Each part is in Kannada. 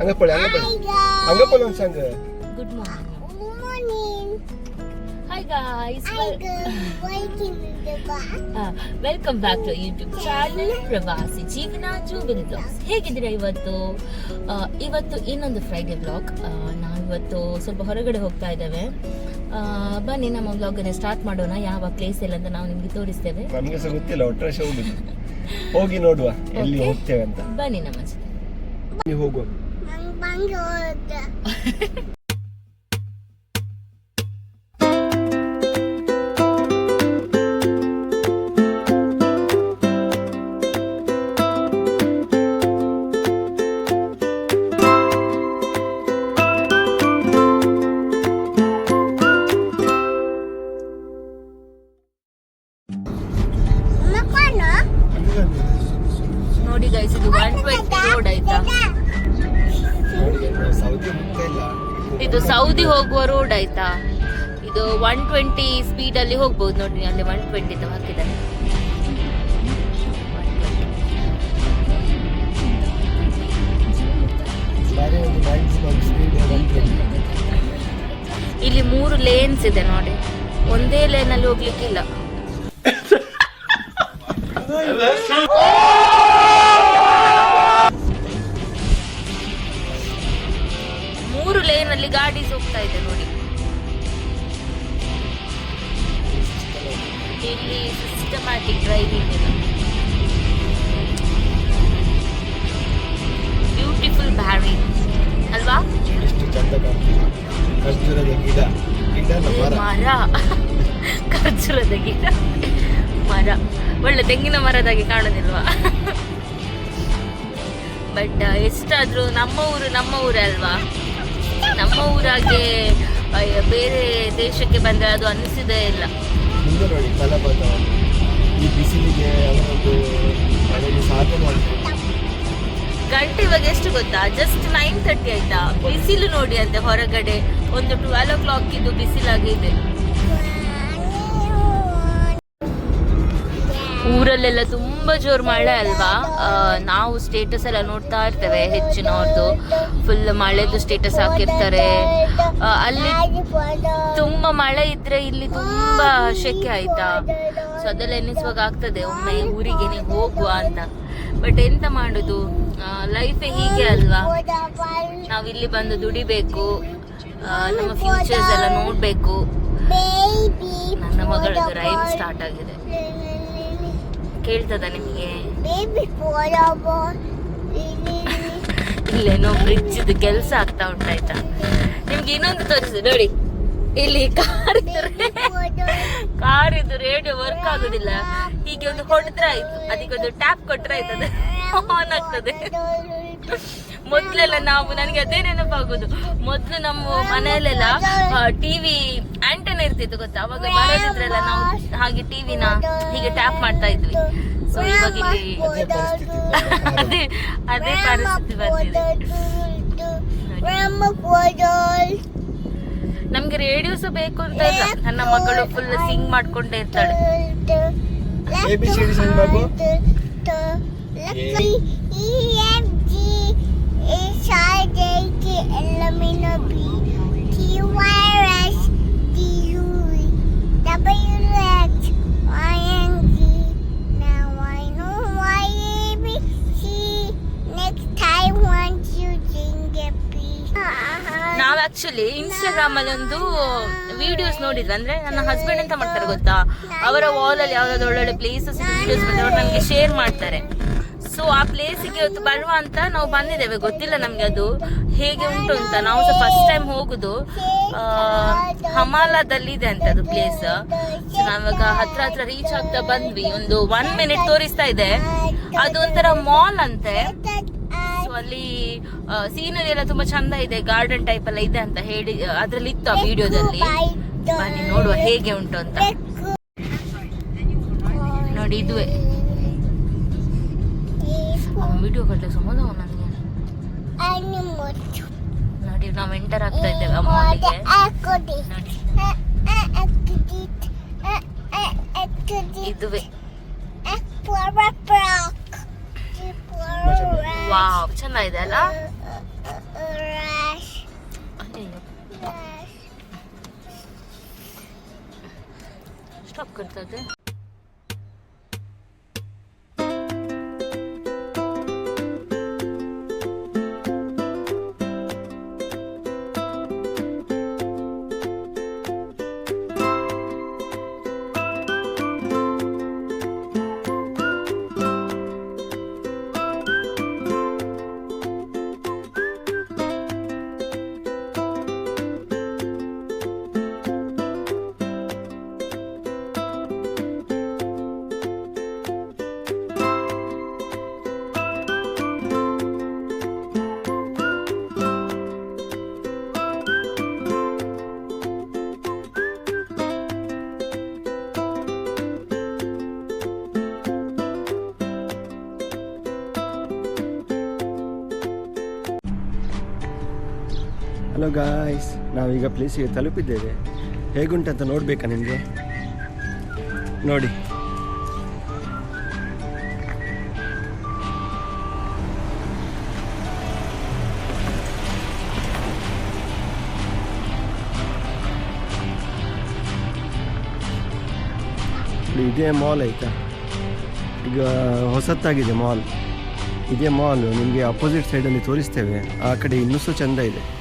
ಅಂಗಪ್ಪಳಿ ಅಂಗಪ್ಪಳಿ ಅಂಗಪ್ಪಳಿ ಒಂದು ಸಂಘ good morning Morning. Hi guys I go waiting in the bar. Welcome back to YouTube channel Pravasi Jeevana jubilee blogs ಹೇಗಿದ್ದೀರಾ ಇವತ್ತು? ಆ, ಇವತ್ತು ಇನ್ನೊಂದು ಫ್ರೈಡೆ ಬ್ಲಾಗ್ ನಾವು ಇವತ್ತು ಸ್ವಲ್ಪ ಹೊರಗಡೆ ಹೋಗ್ತಾ ಇದ್ದೇವೆ. ಆ, ಬನ್ನಿ ನಮ್ಮ ಬ್ಲಾಗನ್ನು ಸ್ಟಾರ್ಟ್ ಮಾಡೋಣ. ಯಾವ ಪ್ಲೇಸ್ ಇಲ್ಲ ಅಂತ ನಾವು ನಿಮಗೆ ತೋರಿಸ್ತೇವೆ. ನಮಗೆ ಸಹ ಗೊತ್ತಿಲ್ಲ ಒಟ್ಟರೆ ಹೋಗಿ ನೋಡುವ ಎಲ್ಲಿ. ಹೋಗ್ತೇವೆ ಅಂತ. ಬನ್ನಿ ನಮ್ಮ ಜೊತೆ. ಹೋಗುವ. Bangalore. ನೋಡಿ ಗೈಸ್ ಇದು ಒನ್ ಟ್ವೆಂಟಿ ರೋಡ್ ಆಯ್ತಾ ಇದು ಸೌದಿ ಹೋಗುವ ರೋಡ್ ಆಯ್ತಾ? ಇದು ಒನ್ ಟ್ವೆಂಟಿ ಸ್ಪೀಡ್ ಅಲ್ಲಿ ಹೋಗ್ಬೋದು ನೋಡಿ ಅಲ್ಲಿ ಒನ್ ಟ್ವೆಂಟಿ ಹಾಕಿದ್ದಾರೆ. ಇಲ್ಲಿ ಮೂರು ಲೇನ್ಸ್ ಇದೆ ನೋಡಿ. ಒಂದೇ ಲೇನ್ ಅಲ್ಲಿ ಹೋಗ್ಲಿಕ್ಕಿಲ್ಲ. ಗಾಡಿ ಹೋಗ್ತಾ ಇದೆ ನೋಡಿ. ಇಲ್ಲಿ ಸಿಸ್ಟಮ್ಯಾಟಿಕ್ ಡ್ರೈವಿಂಗ್ ಇದೆ ಬ್ಯೂಟಿಫುಲ್ ಬ್ಯಾರಿ ಅಲ್ವಾ? ಖರ್ಜೂರದ ಗಿಡ. ಮರ. ಖರ್ಜೂರದ ಗಿಡ. ಮರ. ಒಳ್ಳೆ ತೆಂಗಿನ ಮರದಾಗೆ ಕಾಣೋದಿಲ್ವಾ? ಬಟ್ ಎಷ್ಟಾದ್ರೂ ನಮ್ಮ ಊರು ನಮ್ಮ ಊರೇ ಅಲ್ವಾ? ನಮ್ಮ ಊರಾಗೆ ಬೇರೆ ದೇಶಕ್ಕೆ ಬಂದರೆ ಅದು ಅನ್ನಿಸಿದೇ ಇಲ್ಲ. ಮುಂದೆ ನೋಡಿ ಫಲಪದ ಈ ಬಿಸಿಲಿಗೆ ಅವರೊಂದು ಅದನ್ನು ಸಾಧನೆ ಮಾಡ್ತಾರೆ ಗಂಟೆ ಇವಾಗ ಎಷ್ಟು ಗೊತ್ತಾ? ಜಸ್ಟ್ ನೈನ್ ತರ್ಟಿ ಆಯ್ತಾ? ಬಿಸಿಲು ನೋಡಿ ಅಂತೆ ಹೊರಗಡೆ. ಒಂದು ಟ್ವೆಲ್ ಓ ಕ್ಲಾಕ್ ಇದು ಬಿಸಿಲಾಗಿದೆ. ಊರಲ್ಲೆಲ್ಲ ತುಂಬಾ ಜೋರು ಮಳೆ ಅಲ್ವಾ? ನಾವು ಸ್ಟೇಟಸ್ ಎಲ್ಲ ನೋಡ್ತಾ ಇರ್ತೇವೆ ಹೆಚ್ಚಿನವ್ರದ್ದು ಫುಲ್ ಮಳೆದು ಸ್ಟೇಟಸ್ ಹಾಕಿರ್ತಾರೆ. ಅಲ್ಲಿ ತುಂಬಾ ಮಳೆ ಇದ್ರೆ ಇಲ್ಲಿ ತುಂಬಾ ಶೆಕೆ ಆಯ್ತಾ? ಸೊ ಅದೆಲ್ಲ ಎನಿಸುವಾಗ ಆಗ್ತದೆ ಒಮ್ಮೆ ಊರಿಗೆ ನೀವು ಹೋಗುವ ಅಂತ. ಬಟ್ ಎಂತ ಮಾಡುದು? ಲೈಫ್ ಹೀಗೆ ಅಲ್ವಾ? ನಾವ್ ಇಲ್ಲಿ ಬಂದು ದುಡಿಬೇಕು. ನಮ್ಮ ಫ್ಯೂಚರ್ಸ್ ಎಲ್ಲ ನೋಡ್ಬೇಕು. ನನ್ನ ಮಗಳದ್ದು ರೈಮ್ ಸ್ಟಾರ್ಟ್ ಆಗಿದೆ. ಕೇಳ್ತದ ನಿಮಗೆ. ಇಲ್ಲೇನೋ ಬ್ರಿಡ್ಜ್ ಕೆಲಸ ಆಗ್ತಾ ಉಂಟಾಯ್ತಾ? ನಿಮ್ಗೆ ಇನ್ನೊಂದು ತೋರಿಸಿದೆ ನೋಡಿ. ಇಲ್ಲಿ ಕಾರ್ ಕಾರ್ ಇದು ರೇಡಿಯೋ ವರ್ಕ್ ಆಗುದಿಲ್ಲ. ಹೀಗೆ ಒಂದು ಹೊಡೆದ್ರೆ ಆಯ್ತು. ಅದಕ್ಕೆ ಒಂದು ಟ್ಯಾಪ್ ಕೊಟ್ರೆ ಆಯ್ತದೆ. ಆನ್ ಆಗ್ತದೆ. ಮೊದ್ಲೆಲ್ಲ ನಾವು ನನಗೆ ಅದೇ ನೆನಪಾಗೋದು. ಮೊದ್ಲು ನಮ್ಮ ಮನೆಯಲ್ಲೆಲ್ಲ ಟಿವಿ ಆಂಟೆನ ಇರ್ತಿತ್ತು ಗೊತ್ತಾ? ಅವಾಗ ಬರೋದಿದ್ರಲ್ಲ ನಾವು ಹಾಗೆ ಟಿವಿನ ಹೀಗೆ ಟ್ಯಾಪ್ ಮಾಡ್ತಾ ಇದ್ವಿ. ಸೊ ಇವಾಗ ಇಲ್ಲಿ ಅದೇ ಅದೇ ಪರಿಸ್ಥಿತಿ ಬಂದಿದೆ. ನಮ್ಗೆ ರೇಡಿಯೋ ಸಹ ಬೇಕು ಅಂತ ಇಲ್ಲ. ನನ್ನ ಮಗಳು ಫುಲ್ ಸಿಂಗ್ ಮಾಡ್ಕೊಂಡೇ ಇರ್ತಾಳೆ. ABCD sing ಬಾಬು. Next time once you sing a piece. ನಾವ್ ಆಕ್ಚುಲಿ ಇನ್ಸ್ಟಾಗ್ರಾಮ್ ಅಲ್ಲಿ ಒಂದು ವಿಡಿಯೋಸ್ ನೋಡಿದ್ವಿ. ಅಂದ್ರೆ ನನ್ನ ಹಸ್ಬೆಂಡ್ ಅಂತ ಮಾಡ್ತಾರೆ ಗೊತ್ತಾ? ಅವರ ವಾಲ್ ಅಲ್ಲಿ ಯಾವ್ದಾದ್ರು ಒಳ್ಳೊಳ್ಳೆ ಪ್ಲೇಸಸ್ ವಿಡಿಯೋಸ್ ಬಂದ್ರೆ ಅವ್ರು ನಮ್ಗೆ ಶೇರ್ ಮಾಡ್ತಾರೆ. ಸೊ ಆ ಪ್ಲೇಸಿಗೆ ಇವತ್ತು ಬರುವ ಅಂತ ನಾವು ಬಂದಿದ್ದೇವೆ. ಗೊತ್ತಿಲ್ಲ ನಮ್ಗೆ ಅದು ಹೇಗೆ ಉಂಟು ಅಂತ. ನಾವು ಸಹ ಫಸ್ಟ್ ಟೈಮ್ ಹೋಗುದು ಹಮಾಲದಲ್ಲಿ ಇದೆ ಅಂತ ಅದು ಪ್ಲೇಸ್ ಸೊ ನಾವಾಗ ಹತ್ರ ಹತ್ರ ರೀಚ್ ಆಗ್ತಾ ಬಂದ್ವಿ. ಒಂದು ಒನ್ ಮಿನಿಟ್ ತೋರಿಸ್ತಾ ಇದೆ. ಅದು ಒಂಥರ ಮಾಲ್ ಅಂತೆ. ಅಲ್ಲಿ ಸೀನರಿ ಎಲ್ಲ ತುಂಬಾ ಚಂದ ಇದೆ. ಗಾರ್ಡನ್ ಟೈಪ್ ಎಲ್ಲ ಇದೆ ಅಂತ ಹೇಳಿ, ಅದ್ರಲ್ಲಿ ಇತ್ತು ಆ ವಿಡಿಯೋದಲ್ಲಿ ಬನ್ನಿ, ನೋಡುವ ಹೇಗೆ ಉಂಟು ಅಂತ. ನೋಡಿ, ಇದುವೇ. video kalau tidak semua orang nanya. Ayo mau. Nanti nama entar apa itu? Aku di. Aku di. Aku di. Aku di. Itu be. Aku apa prok? Wow, cina itu lah. Stop. Guys ನಾವೀಗ ಪ್ಲೇಸಿಗೆ ತಲುಪಿದ್ದೇವೆ. ಹೇಗುಂಟಂತ ನೋಡಬೇಕಾ ನಿಮಗೆ? ನೋಡಿ. ಇದೇ ಮಾಲ್ ಆಯಿತಾ? ಈಗ ಹೊಸತ್ತಾಗಿದೆ ಮಾಲ್ ಇದೇ ಮಾಲ್ ನಿಮಗೆ ಅಪೋಸಿಟ್ ಸೈಡಲ್ಲಿ ತೋರಿಸ್ತೇವೆ. ಆ ಕಡೆ ಇನ್ನೂ ಸಹ ಚೆಂದ ಇದೆ.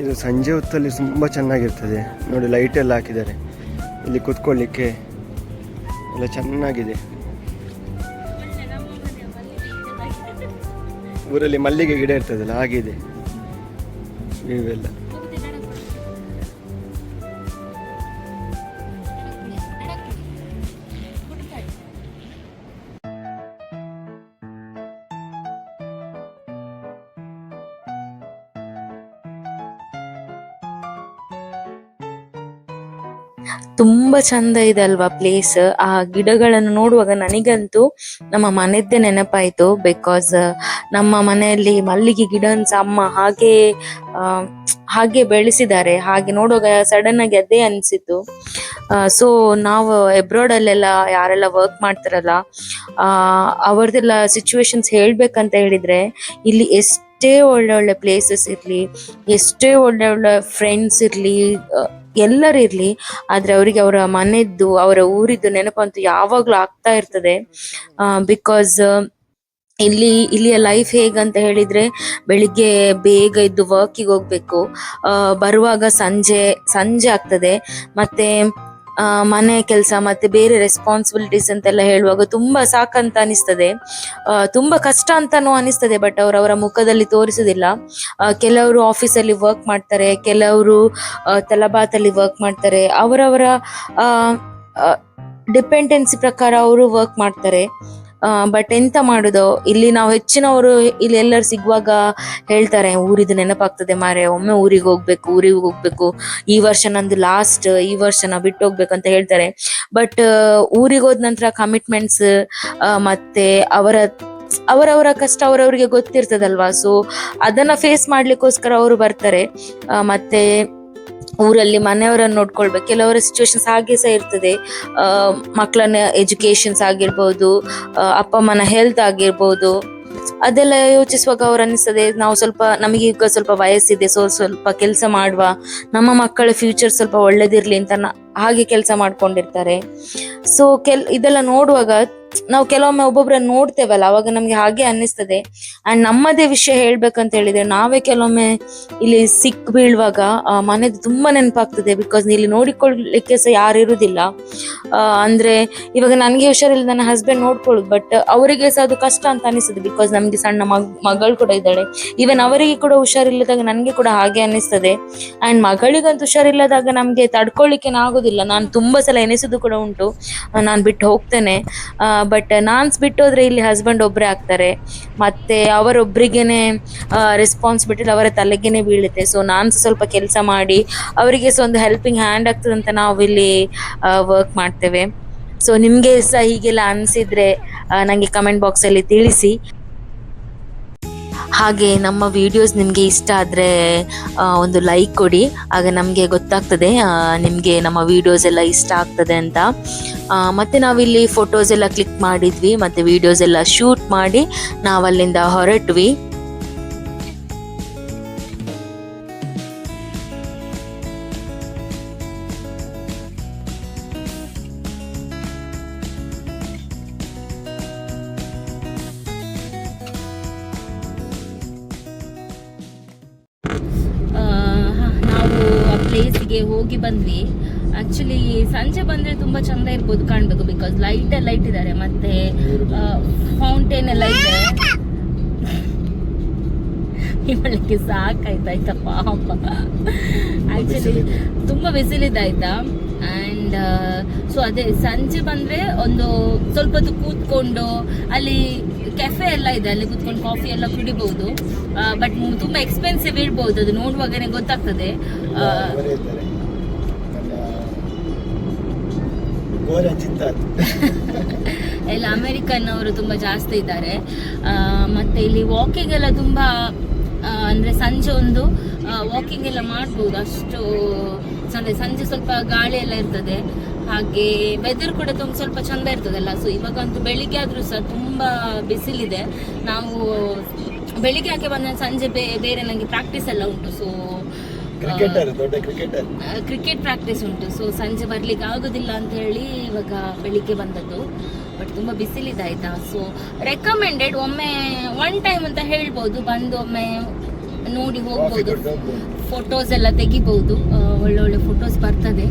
ಇದು ಸಂಜೆ ಹೊತ್ತಲ್ಲಿ ತುಂಬ ಚೆನ್ನಾಗಿರ್ತದೆ. ನೋಡಿ ಲೈಟ್ ಎಲ್ಲ ಹಾಕಿದ್ದಾರೆ. ಇಲ್ಲಿ ಕುತ್ಕೊಳ್ಳಿಕ್ಕೆ ಎಲ್ಲ ಚೆನ್ನಾಗಿದೆ. ಊರಲ್ಲಿ ಮಲ್ಲಿಗೆ ಗಿಡ ಇರ್ತದಲ್ಲ ಹಾಗಿದೆ ವ್ಯೂ ತುಂಬಾ ಚಂದ ಇದೆ ಅಲ್ವಾ ಪ್ಲೇಸ್ ಆ ಗಿಡಗಳನ್ನು ನೋಡುವಾಗ ನನಗಂತೂ ನಮ್ಮ ಮನೆದ್ದೇ ನೆನಪಾಯ್ತು ಬಿಕಾಸ್ ನಮ್ಮ ಮನೆಯಲ್ಲಿ ಮಲ್ಲಿಗೆ ಗಿಡ ಅಮ್ಮ ಹಾಗೆ ಹಾಗೆ ಬೆಳೆಸಿದ್ದಾರೆ. ಹಾಗೆ ನೋಡುವಾಗ ಸಡನ್ ಆಗಿ ಅದೇ ಅನಿಸಿತು ಸೊ ನಾವು ಎಬ್ರಾಡ್ ಅಲ್ಲೆಲ್ಲ ಯಾರೆಲ್ಲ ವರ್ಕ್ ಮಾಡ್ತಾರಲ್ಲ, ಆ ಅವ್ರದ್ದೆಲ್ಲ ಸಿಚುವೇಶನ್ಸ್ ಹೇಳ್ಬೇಕಂತ ಹೇಳಿದ್ರೆ ಇಲ್ಲಿ ಎಷ್ಟೇ ಒಳ್ಳೆ ಒಳ್ಳೆ ಪ್ಲೇಸಸ್ ಇರ್ಲಿ, ಎಷ್ಟೇ ಒಳ್ಳೆ ಒಳ್ಳೆ ಫ್ರೆಂಡ್ಸ್ ಇರ್ಲಿ ಎಲ್ಲರೂ ಇರ್ಲಿ, ಆದ್ರೆ ಅವರಿಗೆ ಅವರ ಮನೆದ್ದು, ಅವರ ಊರಿದ್ದು ನೆನಪಂತೂ ಯಾವಾಗ್ಲೂ ಆಗ್ತಾ ಇರ್ತದೆ. ಬಿಕಾಸ್ ಇಲ್ಲಿ, ಇಲ್ಲಿಯ ಲೈಫ್ ಹೇಗಂತ ಹೇಳಿದ್ರೆ ಬೆಳಿಗ್ಗೆ ಬೇಗ ಇದ್ದು ವರ್ಕಿಗೆ ಹೋಗ್ಬೇಕು. ಬರುವಾಗ ಸಂಜೆ ಸಂಜೆ ಆಗ್ತದೆ. ಮತ್ತೆ ಮನೆ ಕೆಲಸ ಮತ್ತೆ ಬೇರೆ ರೆಸ್ಪಾನ್ಸಿಬಿಲಿಟೀಸ್ ಅಂತೆಲ್ಲ ಹೇಳುವಾಗ ತುಂಬಾ ಸಾಕಂತ ಅನಿಸ್ತದೆ. ತುಂಬಾ ಕಷ್ಟ ಅಂತಾನೂ ಅನಿಸ್ತದೆ ಬಟ್ ಅವರವರ ಮುಖದಲ್ಲಿ ತೋರಿಸುದಿಲ್ಲ. ಕೆಲವರು ಕೆಲವರು ಆಫೀಸಲ್ಲಿ ವರ್ಕ್ ಮಾಡ್ತಾರೆ, ಕೆಲವರು ತಲಬಾತಲ್ಲಿ ವರ್ಕ್ ಮಾಡ್ತಾರೆ. ಅವರವರ ಡಿಪೆಂಡೆನ್ಸಿ ಪ್ರಕಾರ ಅವರು ವರ್ಕ್ ಮಾಡ್ತಾರೆ. ಬಟ್ ಎಂತ ಮಾಡುದು? ಇಲ್ಲಿ ನಾವು ಹೆಚ್ಚಿನವರು ಇಲ್ಲಿ ಎಲ್ಲರೂ ಸಿಗುವಾಗ ಹೇಳ್ತಾರೆ, ಊರಿದು ನೆನಪಾಗ್ತದೆ ಮಾರೆ ಒಮ್ಮೆ ಊರಿಗೆ ಹೋಗ್ಬೇಕು ಊರಿಗೆ ಹೋಗ್ಬೇಕು, ಈ ವರ್ಷ ನಂದು ಲಾಸ್ಟ್ ಈ ವರ್ಷ ನಾ ಬಿಟ್ಟು ಹೋಗ್ಬೇಕು ಅಂತ ಹೇಳ್ತಾರೆ. ಬಟ್ ಊರಿಗೆ ಹೋದ ನಂತರ ಕಮಿಟ್ಮೆಂಟ್ಸ್ ಮತ್ತೆ ಅವರ, ಅವರವರ ಕಷ್ಟ ಅವರವರಿಗೆ ಗೊತ್ತಿರ್ತದಲ್ವಾ? ಸೊ ಅದನ್ನ ಫೇಸ್ ಮಾಡ್ಲಿಕ್ಕೋಸ್ಕರ ಅವರು ಬರ್ತಾರೆ. ಮತ್ತೆ ಊರಲ್ಲಿ ಮನೆಯವರನ್ನು ನೋಡ್ಕೊಳ್ಬೇಕು. ಕೆಲವರ ಸಿಚುವೇಶನ್ಸ್ ಹಾಗೆ ಸಹ ಇರ್ತದೆ. ಮಕ್ಕಳನ್ನ ಎಜುಕೇಶನ್ಸ್ ಆಗಿರ್ಬೋದು ಅಪ್ಪ ಅಮ್ಮನ ಹೆಲ್ತ್ ಆಗಿರ್ಬೋದು. ಅದೆಲ್ಲ ಯೋಚಿಸುವಾಗ ಅವ್ರು ಅನ್ನಿಸ್ತದೆ, ನಾವು ಸ್ವಲ್ಪ, ನಮಗೆ ಈಗ ಸ್ವಲ್ಪ ವಯಸ್ಸಿದೆ ಸೊ ಸ್ವಲ್ಪ ಕೆಲಸ ಮಾಡುವ. ನಮ್ಮ ಮಕ್ಕಳ ಫ್ಯೂಚರ್ ಸ್ವಲ್ಪ ಒಳ್ಳೇದಿರ್ಲಿ ಅಂತ ಹಾಗೆ ಕೆಲಸ ಮಾಡ್ಕೊಂಡಿರ್ತಾರೆ. ಸೊ ಕೆಲ್, ಇದೆಲ್ಲ ನೋಡುವಾಗ ನಾವು ಕೆಲವೊಮ್ಮೆ ಒಬ್ಬೊಬ್ರನ್ನ ನೋಡ್ತೇವಲ್ಲ ಅವಾಗ ನಮ್ಗೆ ಹಾಗೆ ಅನ್ನಿಸ್ತದೆ. ಅಂಡ್ ನಮ್ಮದೇ ವಿಷಯ ಹೇಳ್ಬೇಕಂತ ಹೇಳಿದ್ರೆ ನಾವೇ ಕೆಲವೊಮ್ಮೆ ಇಲ್ಲಿ ಸಿಕ್ ಬೀಳುವಾಗ ಮನೆದು ತುಂಬಾ ನೆನಪಾಗ್ತದೆ. ಬಿಕಾಸ್ ಇಲ್ಲಿ ನೋಡಿಕೊಳ್ಳಿಕ್ಕೆ ಸಹ ಯಾರು ಇರುದಿಲ್ಲ. ಆ, ಅಂದ್ರೆ ಇವಾಗ ನನಗೆ ಹುಷಾರಿಲ್ಲ ನನ್ನ ಹಸ್ಬೆಂಡ್ ನೋಡ್ಕೊಳ್ಳೋದು. ಬಟ್ ಅವರಿಗೆ ಸಹ ಅದು ಕಷ್ಟ ಅಂತ ಅನಿಸ್ತದೆ ಬಿಕಾಸ್ ನಮ್ಗೆ ಸಣ್ಣ ಮಗ್ ಮಗಳು ಕೂಡ ಇದ್ದಾಳೆ. ಈವನ್ ಅವರಿಗೆ ಕೂಡ ಹುಷಾರಿಲ್ಲದಾಗ ನನಗೆ ಕೂಡ ಹಾಗೆ ಅನ್ನಿಸ್ತದೆ. ಅಂಡ್ ಮಗಳಿಗಂತೂ ಹುಷಾರಿಲ್ಲದಾಗ ನಮ್ಗೆ ತಡ್ಕೊಳ್ಳಿಕ್ಕೆ ಆಗೋದಿಲ್ಲ ನಾನು ತುಂಬಾ ಸಲ ಎನಿಸುದು ಕೂಡ ಉಂಟು. ನಾನು ಬಿಟ್ಟು ಹೋಗ್ತೇನೆ. ಬಟ್ ನಾನ್ಸ್ ಬಿಟ್ಟೋದ್ರೆ ಇಲ್ಲಿ ಹಸ್ಬೆಂಡ್ ಒಬ್ಬರೇ ಆಗ್ತಾರೆ. ಮತ್ತೆ ಅವರೊಬ್ಬರಿಗೇನೆ ರೆಸ್ಪಾನ್ಸಿಬಿಲಿಟಿ ಅವರ ತಲೆಗೇನೆ ಬೀಳುತ್ತೆ. ಸೊ ನಾನು ಸಹ ಸ್ವಲ್ಪ ಕೆಲಸ ಮಾಡಿ ಅವರಿಗೆ ಸೊ ಒಂದು ಹೆಲ್ಪಿಂಗ್ ಹ್ಯಾಂಡ್ ಆಗ್ತದೆ ಅಂತ ನಾವು ಇಲ್ಲಿ ವರ್ಕ್ ಮಾಡ್ತೇವೆ. ಸೊ ನಿಮಗೆ ಸಹ ಹೀಗೆಲ್ಲ ಅನಿಸಿದ್ರೆ ನನಗೆ ಕಮೆಂಟ್ ಬಾಕ್ಸಲ್ಲಿ ತಿಳಿಸಿ. ಹಾಗೆ ನಮ್ಮ ವಿಡಿಯೋಸ್ ನಿಮಗೆ ಇಷ್ಟ ಆದರೆ ಒಂದು ಲೈಕ್ ಕೊಡಿ. ಆಗ ನಮಗೆ ಗೊತ್ತಾಗ್ತದೆ ನಿಮಗೆ ನಮ್ಮ ವಿಡಿಯೋಸ್ ಎಲ್ಲ ಇಷ್ಟ ಆಗ್ತದೆ ಅಂತ. ಮತ್ತು ನಾವಿಲ್ಲಿ ಫೋಟೋಸ್ ಎಲ್ಲ ಕ್ಲಿಕ್ ಮಾಡಿದ್ವಿ, ಮತ್ತು ವಿಡಿಯೋಸ್ ಎಲ್ಲ ಶೂಟ್ ಮಾಡಿ ನಾವಲ್ಲಿಂದ ಹೊರಟ್ವಿ. ಪ್ಲೇಸಿಗೆ ಹೋಗಿ ಬಂದ್ವಿ. ಆಕ್ಚುಲಿ ಸಂಜೆ ಬಂದ್ರೆ ತುಂಬಾ ಚಂದ ಇರ್ಬೋದು ಕಾಣ್ಬೇಕು ಬಿಕಾಸ್ ಲೈಟ್ ಎಲ್ಲ ಇಟ್ಟಿದ್ದಾರೆ. ಮತ್ತೆ ಫೌಂಟೇನ್ ಎಲ್ಲ ಇದೆ. ಇವಳಿಗೆ ಸಾಕಾಯ್ತಾಯ್ತಾ ಪಾಪ. ಆಕ್ಚುಲಿ ತುಂಬಾ ಬಿಸಿಲಿದೆ ಆಯ್ತಾ ಅಂಡ್ ಸೊ ಅದೇ, ಸಂಜೆ ಬಂದ್ರೆ ಒಂದು ಸ್ವಲ್ಪ ಹೊತ್ತು ಕೂತ್ಕೊಂಡು ಅಲ್ಲಿ ಕೆಫೆ ಎಲ್ಲ ಇದೆ. ಅಲ್ಲಿ ಕೂತ್ಕೊಂಡು ಕಾಫಿ ಎಲ್ಲ ಕುಡಿಬಹುದು ಬಟ್ ತುಂಬಾ ಎಕ್ಸ್ಪೆನ್ಸಿವ್ ಇರ್ಬೋದು. ಅದು ನೋಡುವಾಗನೇ ಗೊತ್ತಾಗ್ತದೆ. ಎಲ್ಲ ಅಮೆರಿಕನ್ ಅವರು ತುಂಬಾ ಜಾಸ್ತಿ ಇದ್ದಾರೆ. ಮತ್ತೆ ಇಲ್ಲಿ ವಾಕಿಂಗ್ ಎಲ್ಲ ತುಂಬಾ ಅಂದ್ರೆ ಸಂಜೆ ಒಂದು ವಾಕಿಂಗ್ ಎಲ್ಲ ಮಾಡ್ಬೋದು. ಅಷ್ಟು ಸಂಜೆ ಸಂಜೆ ಸ್ವಲ್ಪ ಗಾಳಿ ಎಲ್ಲ ಇರ್ತದೆ. ಹಾಗೆ ವೆದರ್ ಕೂಡ ತುಂಬ, ಸ್ವಲ್ಪ ಚಂದ ಇರ್ತದಲ್ಲ. ಸೊ ಇವಾಗಂತೂ ಬೆಳಿಗ್ಗೆ ಆದ್ರೂ ಸಹ ತುಂಬಾ ಬಿಸಿಲಿದೆ. ನಾವು ಬೆಳಿಗ್ಗೆ ಯಾಕೆ ಬಂದ ಸಂಜೆ ಬೇರೆ ನನಗೆ ಪ್ರಾಕ್ಟೀಸ್ ಎಲ್ಲ ಉಂಟು. ಸೊ ಕ್ರಿಕೆಟರ್ ದೊಡ್ಡ ಕ್ರಿಕೆಟರ್ ಕ್ರಿಕೆಟ್ ಪ್ರಾಕ್ಟೀಸ್ ಉಂಟು. ಸೊ ಸಂಜೆ ಬರ್ಲಿಕ್ಕೆ ಆಗೋದಿಲ್ಲ ಅಂತ ಹೇಳಿ ಇವಾಗ ಬೆಳಿಗ್ಗೆ ಬಂದದ್ದು. ಬಟ್ ತುಂಬಾ ಬಿಸಿಲಿದೆ ಆಯ್ತಾ ಸೊ ರೆಕಮೆಂಡೆಡ್ ಒಮ್ಮೆ ಒನ್ ಟೈಮ್ ಅಂತ ಹೇಳ್ಬೋದು. ಬಂದು ಒಮ್ಮೆ ನೋಡಿ ಹೋಗ್ಬೋದು. ಫೋಟೋಸ್ ಎಲ್ಲ ತೆಗಿಬಹುದು ಒಳ್ಳೊಳ್ಳೆ ಒಳ್ಳೆ ಫೋಟೋಸ್ ಬರ್ತದೆ.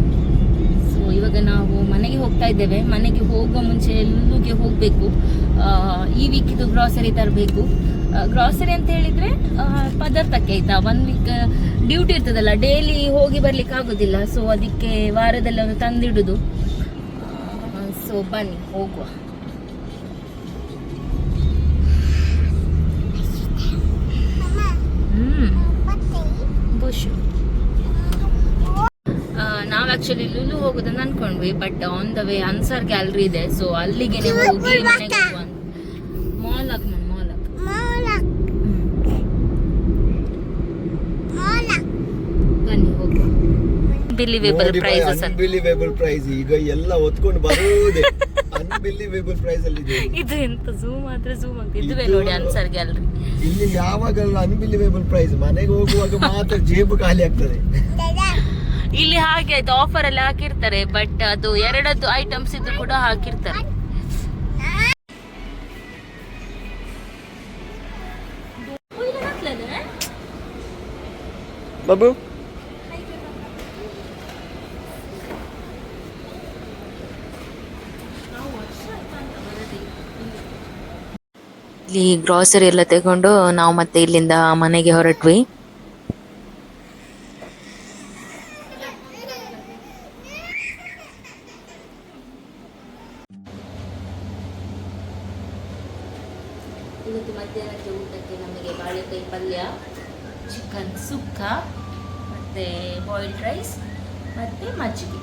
ಹೋಗ್ತಾ ಇದ್ದೇವೆ. ಮನೆಗೆ ಹೋಗುವ ಮುಂಚೆ ಎಲ್ಲೂಗೆ ಹೋಗಬೇಕು? ಈ ವೀಕಿದು ಗ್ರಾಸರಿ ತರಬೇಕು. ಗ್ರಾಸರಿ ಅಂತ ಹೇಳಿದ್ರೆ ಪದಾರ್ಥಕ್ಕೆ ಆಯಿತಾ? ಒನ್ ವೀಕ್ ಡ್ಯೂಟಿ ಇರ್ತದಲ್ಲ ಡೈಲಿ ಹೋಗಿ ಬರ್ಲಿಕ್ಕೆ ಆಗೋದಿಲ್ಲ. ಸೊ ಅದಕ್ಕೆ ವಾರದಲ್ಲಿ ಒಂದು ತಂದಿಡುದು. ಸೊ ಬನ್ನಿ ಹೋಗುವ. ಹ್ಮ್. ಬುಷ್ ಆಕ್ಚುಲಿ ಲುಲು ಹೋಗೋದನ್ನ ಅನ್ಕೊಂಡ್ವಿ but on the way Ansar gallery ಇದೆ ಸೊ ಅಲ್ಲಿಗೆ ಹೋಗಿ ಮಾಲ್ ಮಾಲ್ ಹಾಕ್ Mola, mola. ಬನ್ನಿ ಹೋಗುವ ಬಿಲಿವೇಬಲ್ ಪ್ರೈಸಸ್ ಅನ್ಬಿಲಿವೇಬಲ್ ಪ್ರೈಸ್ ಈಗ ಎಲ್ಲ ಒತ್ಕೊಂಡು ಬರುವುದೇ ಅನ್ಬಿಲಿವೇಬಲ್ ಪ್ರೈಸ್ ಅಲ್ಲಿ ಇದೆ. ಇದು ಎಂತ ಝೂಮ್ ಆದ್ರೆ ಝೂಮ್ ಆಗ್ತದೆ ಇದುವೆ ಇದು- ನೋಡಿ ಅನ್ಸರ್ ಗ್ಯಾಲರಿ ಇಲ್ಲಿ ಯಾವಾಗಲೂ ಅನ್ಬಿಲಿವೇಬಲ್ ಪ್ರೈಸ್ ಮನೆಗೆ ಹೋಗುವಾಗ ಮಾತ್ರ ಜೇಬು ಖಾಲಿ ಆಗ್ತದೆ. ಇಲ್ಲಿ ಹಾಗೆ ಆಯ್ತು ಆಫರ್ ಅಲ್ಲಿ ಹಾಕಿರ್ತಾರೆ ಬಟ್ ಅದು ಎರಡದ್ದು ಐಟಮ್ಸ್ ಇದ್ದು ಕೂಡ ಹಾಕಿರ್ತಾರೆ. ಬಾಬು? ಇಲ್ಲಿ ಗ್ರಾಸರಿ ಎಲ್ಲ ತಗೊಂಡು ನಾವು ಮತ್ತೆ ಇಲ್ಲಿಂದ ಮನೆಗೆ ಹೊರಟ್ವಿ. ಇವತ್ತು ಮಧ್ಯಾಹ್ನಕ್ಕೆ ಊಟಕ್ಕೆ ನಮಗೆ ಬಾಳೆಕಾಯಿ ಪಲ್ಯ ಚಿಕನ್ ಸುಕ್ಕ, ಮತ್ತೆ ಬಾಯ್ಲ್ಡ್ ರೈಸ್ ಮತ್ತೆ ಮಜ್ಜಿಗೆ.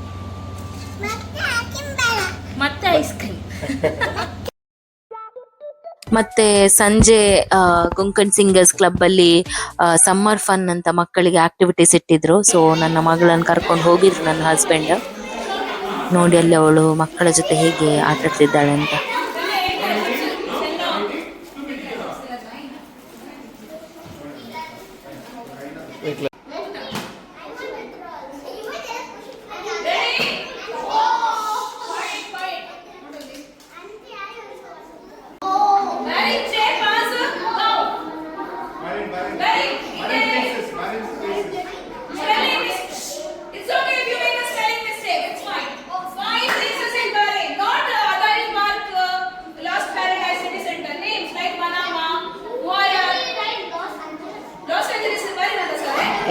ಮತ್ತೆ ಐಸ್ ಕ್ರೀಮ್ ಮತ್ತೆ ಸಂಜೆ ಕೊಂಕಣ್ ಸಿಂಗರ್ಸ್ ಕ್ಲಬ್ ಅಲ್ಲಿ ಸಮ್ಮರ್ ಫನ್ ಅಂತ ಮಕ್ಕಳಿಗೆ ಆಕ್ಟಿವಿಟೀಸ್ ಇಟ್ಟಿದ್ರು. ಸೊ ನನ್ನ ಮಗಳನ್ನು ಕರ್ಕೊಂಡು ಹೋಗಿದ್ರು ನನ್ನ ಹಸ್ಬೆಂಡ್ ನೋಡಿ ಅಲ್ಲಿ ಅವಳು ಮಕ್ಕಳ ಜೊತೆ ಹೇಗೆ ಆಟಾಡ್ತಿದ್ದಾಳೆ ಅಂತ.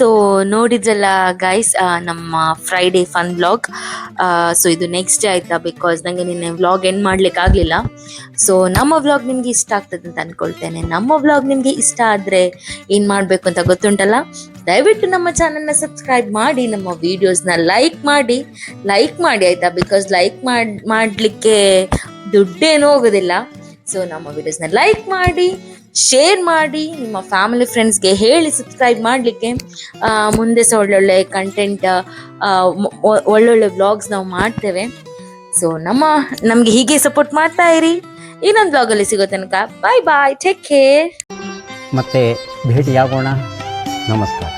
ಸೊ ನೋಡಿದ್ರಲ್ಲ ಗೈಸ್ ನಮ್ಮ ಫ್ರೈಡೇ ಫನ್ ವ್ಲಾಗ್ ಸೊ ಇದು ನೆಕ್ಸ್ಟ್ ಡೇ ಆಯ್ತಾ? ಬಿಕಾಸ್ ನನಗೆ ನಿನ್ನೆ ವ್ಲಾಗ್ ಎಂಡ್ ಮಾಡ್ಲಿಕ್ಕೆ ಆಗಲಿಲ್ಲ. ಸೊ ನಮ್ಮ ವ್ಲಾಗ್ ನಿಮ್ಗೆ ಇಷ್ಟ ಆಗ್ತದೆ ಅಂತ ಅಂದ್ಕೊಳ್ತೇನೆ ನಮ್ಮ ವ್ಲಾಗ್ ನಿಮ್ಗೆ ಇಷ್ಟ ಆದ್ರೆ ಏನ್ ಮಾಡಬೇಕು ಅಂತ ಗೊತ್ತುಂಟಲ್ಲ? ದಯವಿಟ್ಟು ನಮ್ಮ ಚಾನಲ್ನ ಸಬ್ಸ್ಕ್ರೈಬ್ ಮಾಡಿ, ನಮ್ಮ ವಿಡಿಯೋಸ್ನ ಲೈಕ್ ಮಾಡಿ. ಲೈಕ್ ಮಾಡಿ ಆಯ್ತಾ? ಬಿಕಾಸ್ ಲೈಕ್ ಮಾಡ್, ಮಾಡ್ಲಿಕ್ಕೆ ದುಡ್ಡೇನು ಹೋಗೋದಿಲ್ಲ. ಸೊ ನಮ್ಮ ವಿಡಿಯೋಸ್ನ ಲೈಕ್ ಮಾಡಿ. ಶೇರ್ ಮಾಡಿ, ನಿಮ್ಮ ಫ್ಯಾಮಿಲಿ ಫ್ರೆಂಡ್ಸ್ಗೆ ಹೇಳಿ ಸಬ್ಸ್ಕ್ರೈಬ್ ಮಾಡಲಿಕ್ಕೆ ಮುಂದೆ ಸಹ ಒಳ್ಳೊಳ್ಳೆ ಕಂಟೆಂಟ್ ಒಳ್ಳೊಳ್ಳೆ ವ್ಲಾಗ್ಸ್ ನಾವು ಮಾಡ್ತೇವೆ. ಸೊ ನಮ್ಮ, ನಮಗೆ ಹೀಗೆ ಸಪೋರ್ಟ್ ಮಾಡ್ತಾ ಇರಿ. ಇನ್ನೊಂದು ವ್ಲಾಗಲ್ಲಿ ಸಿಗೋ ತನಕ ಬಾಯ್ ಬಾಯ್ ಟೇಕ್ ಕೇರ್ ಮತ್ತೆ ಭೇಟಿಯಾಗೋಣ. ನಮಸ್ಕಾರ.